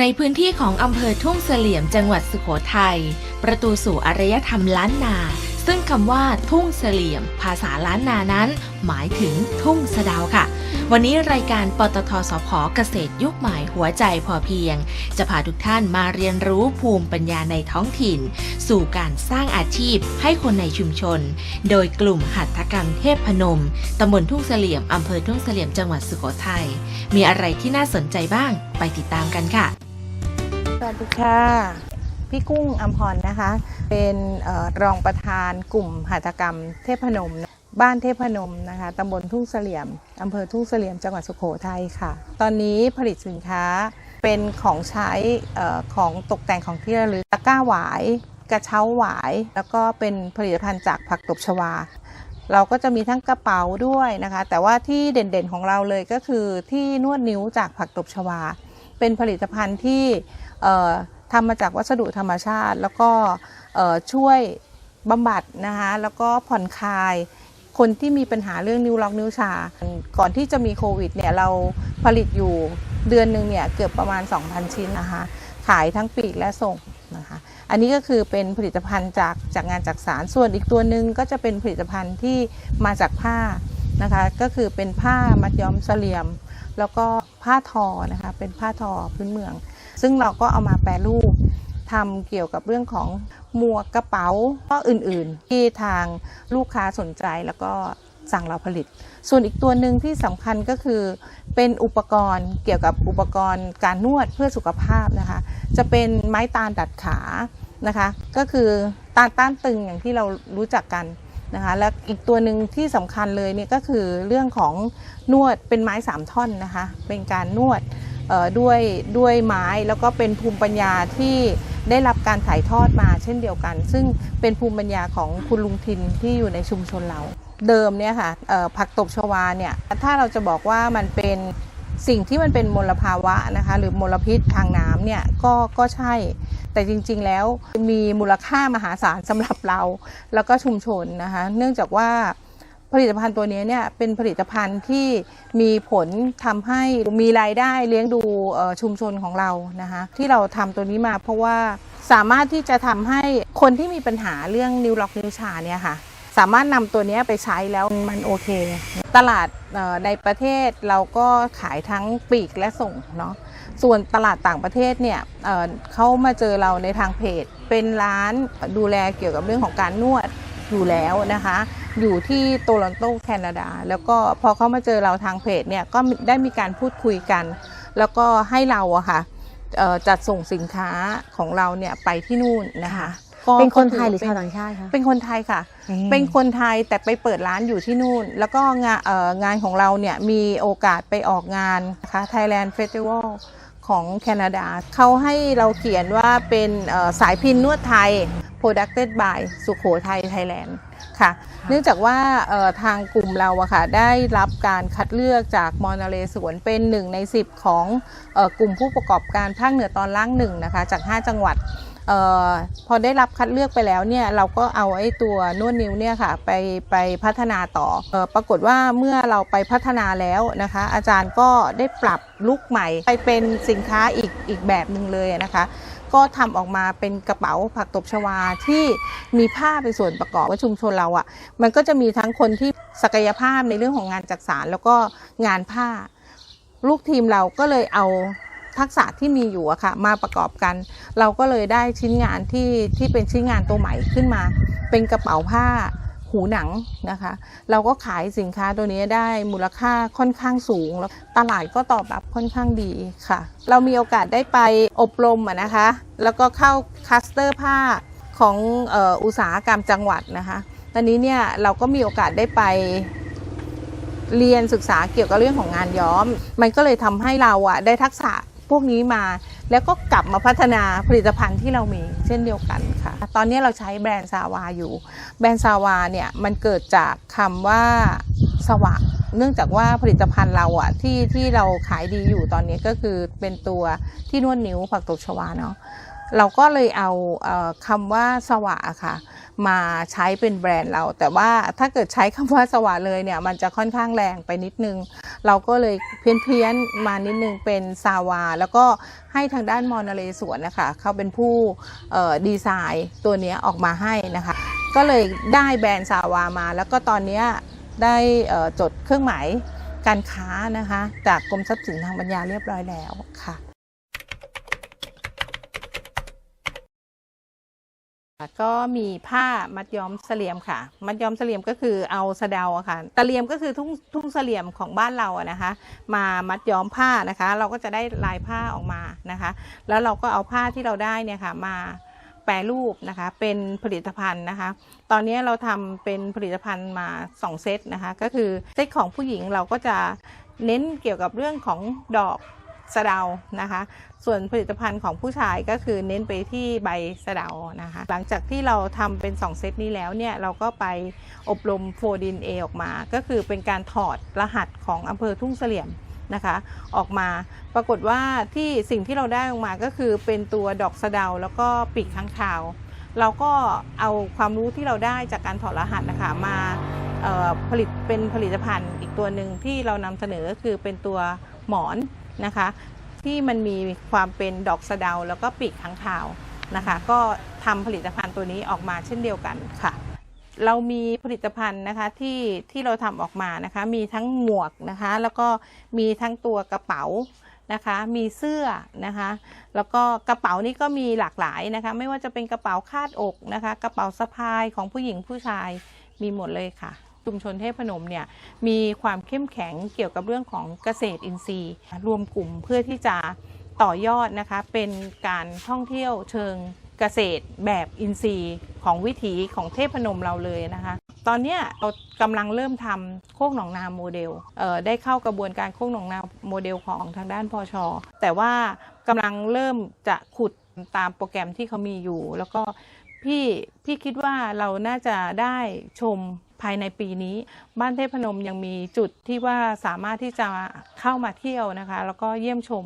ในพื้นที่ของอำเภอทุ่งเสลี่ยมจังหวัดสุโขทัย ประตูสู่อารยธรรมล้านนา ซึ่งคำว่าทุ่งเสลี่ยม ภาษาล้านนานั้น หมายถึงทุ่งสะดาวค่ะ วันนี้รายการปตทสพเกษตรยุคใหม่หัวใจพอเพียง จะพาทุกท่านมาเรียนรู้ภูมิปัญญาในท้องถิ่น สู่การสร้างอาชีพให้คนในชุมชน โดยกลุ่มหัตถกรรมเทพพนมตำบลทุ่งเสลี่ยมอำเภอทุ่งเสลี่ยมจังหวัดสุโขทัยมีอะไรที่น่าสนใจบ้างไปติดตามกันค่ะ สวัสดีค่ะ พี่กุ้งอัมพรนะคะ เป็นออรองประธานกลุ่มหัตถกรรม เทพนม บ้านเทพนมนะคะตำบลทุ่งเสลี่ยมอำเภอทุ่งเสลี่ยมจังหวัดสุโขทัยค่ะ ตอนนี้ผลิตสินค้าเป็นของใช้ของตกแต่งของที่ระลึกตะกร้าหวายกระเช้าหวาย แล้วก็เป็นผลิตภัณฑ์จากผักตบชวา เราก็จะมีทั้งกระเป๋าด้วยนะคะ แต่ว่าที่เด่นๆของเราเลยก็คือที่นวดนิ้วจากผักตบชวา เป็นผลิตภัณฑ์ที่ ทำมาจากวัสดุธรรมชาติ แล้วก็ช่วยบำบัดนะคะแล้วก็ผ่อนคลายคนที่มีปัญหาเรื่องนิ้วล็อกนิ้วชา ก่อนที่จะมีโควิดเนี่ยเราผลิตอยู่เดือนหนึ่งเนี่ยเกือบประมาณ 2,000 ชิ้นนะคะขายทั้งปีกและส่งนะคะอันนี้ก็คือเป็นผลิตภัณฑ์จากจากงานจักสารส่วนอีกตัวหนึ่งก็จะเป็นผลิตภัณฑ์ที่มาจากผ้านะคะก็คือเป็นผ้ามัดย้อมเสลียม แล้วก็ผ้าทอนะคะเป็นผ้าทอพื้นเมือง ซึ่งเราก็เอามาแปรรูปทำเกี่ยวกับเรื่องของหมวกกระเป๋าก็อื่นๆ ที่ทางลูกค้าสนใจแล้วก็สั่งเราผลิต ส่วนอีกตัวหนึ่งที่สำคัญก็คือเป็นอุปกรณ์เกี่ยวกับอุปกรณ์การนวดเพื่อสุขภาพนะคะ จะเป็นไม้ตาลดัดขานะคะ ก็คือตาลต้านตึงอย่างที่เรารู้จักกันนะคะ และอีกตัวหนึ่งที่สำคัญเลยเนี่ยก็คือเรื่องของนวดเป็นไม้สามท่อนนะคะ เป็นการนวด ด้วยด้วยไม้แล้วก็เป็นภูมิปัญญาที่ได้รับการถ่ายทอดมาเช่นเดียวกัน ซึ่งเป็นภูมิปัญญาของคุณลุงทินที่อยู่ในชุมชนเราเดิมเนี่ยค่ะผักตบชวาเนี่ยถ้าเราจะบอกว่ามันเป็นสิ่งที่มันเป็นมลภาวะนะคะหรือมลพิษทางน้ำเนี่ยก็ก็ใช่ แต่จริงๆแล้วมีมูลค่ามหาศาลสำหรับเรา แล้วก็ชุมชนนะคะ เนื่องจากว่า ผลิตภัณฑ์ตัวนี้เนี่ยเป็นผลิตภัณฑ์ที่มีผลทำให้มีรายได้เลี้ยงดูชุมชนของเรานะคะที่เราทำตัวนี้มาเพราะว่าสามารถที่จะทำให้คนที่มีปัญหาเรื่องนิ้วล็อกนิ้วชาเนี่ยค่ะสามารถนำตัวนี้ไปใช้แล้วมันโอเค ตลาดในประเทศเราก็ขายทั้งปลีกและส่งเนาะส่วนตลาดต่างประเทศเนี่ยเเขามาเจอเราในทางเพจ เป็นร้านดูแลเกี่ยวกับเรื่องของการนวด อยู่แล้วนะคะ อยู่ที่โตลอนโตแคนาดา แล้วก็พอเขามาเจอเราทางเพจเนี่ยก็ได้มีการพูดคุยกัน แล้วก็ให้เราอะค่ะเอ่อจัดส่งสินค้าของเราเนี่ยไปที่นู่นนะคะก็เป็นคนไทยหรือก็ชาวต่างชาติคะเป็นคนไทยค่ะ เป็นคนไทยแต่ไปเปิดร้านอยู่ที่นู่น แล้วก็งานเอ่องานของเราเนี่ยมีโอกาสไปออกงานนะคะ Thailand Festival ของแคนาดา เขาให้เราเขียนว่าเป็นเอ่อสายพินนวดไทย Producted by สุโขทัยไทยแลนด์ค่ะ เนื่องจากว่าทางกลุ่มเราอะค่ะได้รับการคัดเลือกจากมอนาเลสวนเป็นหนึ่งใน 10 ของออกลุ่มผู้ประกอบการภาคเหนือตอนล่างหนึ่งนะคะจาก 5 จังหวัดออพอได้รับคัดเลือกไปแล้วเนี่ยเราก็เอาไอ้ตัวนวดนิ้วเนี่ยค่ะไปไปพัฒนาต่อออปรากฏว่าเมื่อเราไปพัฒนาแล้วนะคะ อาจารย์ก็ได้ปรับลุกใหม่ ไปเป็นสินค้าอีกอีกแบบหนึ่งเลยนะคะ ก็ทำออกมาเป็นกระเป๋าผักตบชวาที่มีผ้าเป็นส่วนประกอบว่าชุมชนเราอะ่ะ มันก็จะมีทั้งคนที่ศักยภาพในเรื่องของงานจักสารแล้วก็งานผ้า ลูกทีมเราก็เลยเอาทักษะที่มีอยู่อะค่ะมาประกอบกัน เราก็เลยได้ชิ้นงานที่ที่เป็นชิ้นงานตัวใหม่ขึ้นมา เป็นกระเป๋าผ้า หูหนังนะคะ เราก็ขายสินค้าตัวนี้ได้มูลค่าค่อนข้างสูง แล้วตลาดก็ตอบรับค่อนข้างดีค่ะ เรามีโอกาสได้ไปอบรมนะคะ แล้วก็เข้าคัสเตอร์ผ้าของอ,อ,อุตสาหกรรมจังหวัดนะคะ ตอนนี้เนี่ยเราก็มีโอกาสได้ไปเรียนศึกษาเกี่ยวกับเรื่องของงานย้อม มันก็เลยทำให้เราอะได้ทักษะ พวกนี้มา แล้วก็กลับมาพัฒนาผลิตภัณฑ์ที่เรามีเช่นเดียวกันค่ะ ตอนนี้เราใช้แบรนด์ซาวาอยู่ แบรนด์ซาวาเนี่ยมันเกิดจากคำว่าสวะเนื่องจากว่าผลิตภัณฑ์เราอะที่ที่เราขายดีอยู่ตอนนี้ก็คือเป็นตัวที่นวดนิ้วผักตบชวาเนาะเราก็เลยเอาเออคำว่าสวะค่ะ มาใช้เป็นแบรนด์เรา แต่ว่าถ้าเกิดใช้คำว่าสวะเลยเนี่ย มันจะค่อนข้างแรงไปนิดนึง เราก็เลยเพี้ยนเพี้ยนๆมานิดนึงเป็นซาวา แล้วก็ให้ทางด้านมอนเรสวนนะคะเขาเป็นผู้ดีไซน์ตัวนี้ออกมาให้นะคะ ก็เลยได้แบรนด์ซาวามา แล้วก็ตอนนี้ได้จดเครื่องหมายการค้านะคะ จากกรมทรัพย์สินทางปัญญาเรียบร้อยแล้วค่ะ ก็มีผ้ามัดย้อมเสลียมค่ะ มัดย้อมเสลียมก็คือเอาสะเดาค่ะตะเลียมก็คือทุ่งทุ่งเสลียมของบ้านเราอะนะคะ มามัดย้อมผ้านะคะ เราก็จะได้ลายผ้าออกมานะคะ แล้วเราก็เอาผ้าที่เราได้เนี่ยค่ะมาแปรรูปนะคะ เป็นผลิตภัณฑ์นะคะ ตอนนี้เราทำเป็นผลิตภัณฑ์มา 2 เซตนะคะ ก็คือเซตของผู้หญิงเราก็จะเน้นเกี่ยวกับเรื่องของดอก สะเดานะคะ ส่วนผลิตภัณฑ์ของผู้ชายก็คือเน้นไปที่ใบสะเดานะคะ หลังจากที่เราทำเป็น 2 เซตนี้แล้วเนี่ย เราก็ไปอบรมโฟดินเอออกมา ก็คือเป็นการถอดรหัสของอำเภอทุ่งเสลี่ยมนะคะออกมาปรากฏว่าที่สิ่งที่เราได้ออกมาก็คือเป็นตัวดอกสะเดาแล้วก็ปีกข้างคาว เราก็เอาความรู้ที่เราได้จากการถอดรหัสนะคะมาผลิตเป็นผลิตภัณฑ์อีกตัวหนึ่งที่เรานำเสนอก็คือเป็นตัวหมอน นะคะ ที่มันมีความเป็นดอกสะเดาแล้วก็ปีกข้างคาวนะคะ ก็ทำผลิตภัณฑ์ตัวนี้ออกมาเช่นเดียวกันค่ะ เรามีผลิตภัณฑ์นะคะที่ที่เราทำออกมานะคะ มีทั้งหมวกนะคะ แล้วก็มีทั้งตัวกระเป๋านะคะมีเสื้อนะคะ แล้วก็กระเป๋านี่ก็มีหลากหลายนะคะ ไม่ว่าจะเป็นกระเป๋าคาดอกนะคะ กระเป๋าสะพายของผู้หญิงผู้ชายมีหมดเลยค่ะ ชุมชนเทพนมเนี่ยมีความเข้มแข็งเกี่ยวกับเรื่องของเกษตรอินทรีย์ รวมกลุ่มเพื่อที่จะต่อยอดนะคะเป็นการท่องเที่ยวเชิงเกษตรแบบอินทรีย์ของวิถีของเทพนมเราเลยนะคะตอนนี้เรากำลังเริ่มทำโคกหนองนาโมเดลเได้เข้ากระบวนการโคกหนองนาโมเดลของทางด้านพอชอแต่ว่ากำลังเริ่มจะขุดตามโปรแกรมที่เขามีอยู่ แล้วก็พี่พี่คิดว่าเราน่าจะได้ชม ภายในปีนี้ บ้านเทพนมยังมีจุดที่ว่าสามารถที่จะเข้ามาเที่ยวนะคะ แล้วก็เยี่ยมชม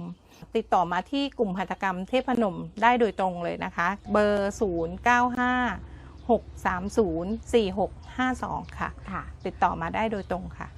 ติดต่อมาที่กลุ่มหัตถกรรมเทพนมได้โดยตรงเลยนะคะ เบอร์ 0 9 5 6 3 0 4 6 5 2 ค่ะค่ะติดต่อมาได้โดยตรงค่ะ